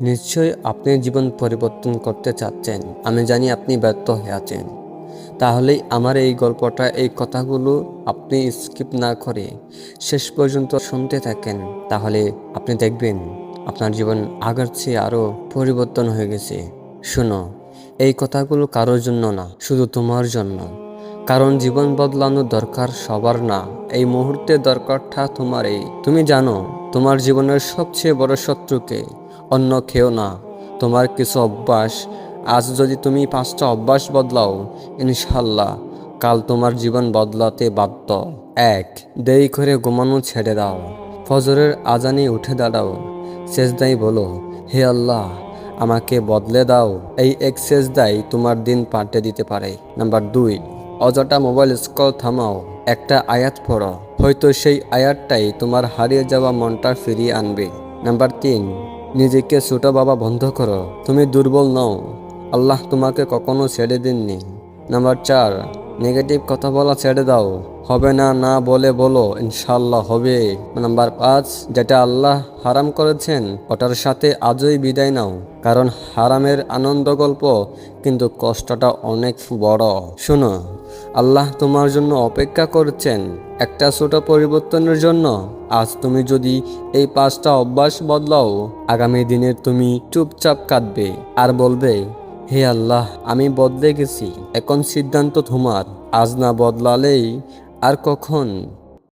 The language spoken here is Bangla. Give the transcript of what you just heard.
নিশ্চয়ই আপনি জীবন পরিবর্তন করতে চাচ্ছেন। আমি জানি আপনি ব্যর্থ হয়ে আছেন। তাহলেই আমার এই গল্পটা, এই কথাগুলো আপনি স্কিপ না করে শেষ পর্যন্ত শুনতে থাকেন। তাহলে আপনি দেখবেন আপনার জীবন আগের চেয়ে আরও পরিবর্তন হয়ে গেছে। শোনো, এই কথাগুলো কারোর জন্য না, শুধু তোমার জন্য। কারণ জীবন বদলানো দরকার সবার না। এই মুহূর্তে দরকারটা তোমার এই তুমি জানো তোমার জীবনের সবচেয়ে বড় শত্রুকে, অন্য কেউ না। তোমার কিছু অভ্যাস, আজ যদি তুমি পাঁচটা অভ্যাস বদলাও ইনশাল্লাহ কাল তোমার জীবন বদলাতে বাধ্য। এক, দেরি করে ঘুমানো ছেড়ে দাও। ফজরের আজানে উঠে দাঁড়াও। শেষদাই বলো, হে আল্লাহ, আমাকে বদলে দাও। এই এক শেষদাই তোমার দিন পাল্টে দিতে পারে। নাম্বার দুই, অযথা মোবাইল স্কল থামাও। একটা আয়াত পড়ো। হয়তো সেই আয়াতটাই তোমার হারিয়ে যাওয়া মনটা ফিরিয়ে আনবে। নাম্বার তিন, নিজেকে ছোট বাবা বন্ধ করো। তুমি দুর্বল নও। আল্লাহ তোমাকে কখনো ছেড়ে দেননি। নাম্বার চার, নেগেটিভ কথা বলা ছেড়ে দাও। হবে না না বলে বলো ইনশাল্লাহ হবে। নাম্বার পাঁচ, যেটা আল্লাহ হারাম করেছেন, ওটার সাথে আজই বিদায় নাও। কারণ হারামের আনন্দ গল্প, কিন্তু কষ্টটা অনেক বড়। শোনো আল্লাহ তোমার জন্য অপেক্ষা করছেন একটা ছোট পরিবর্তনের জন্য। আজ তুমি যদি এই পাঁচটা অভ্যাস বদলাও, আগামী দিনের তুমি চুপচাপ কাঁদবে আর বলবে, হে আল্লাহ, আমি বদলে গেছি। এখন সিদ্ধান্ত তোমার। আজ না বদলালেই আর কখন?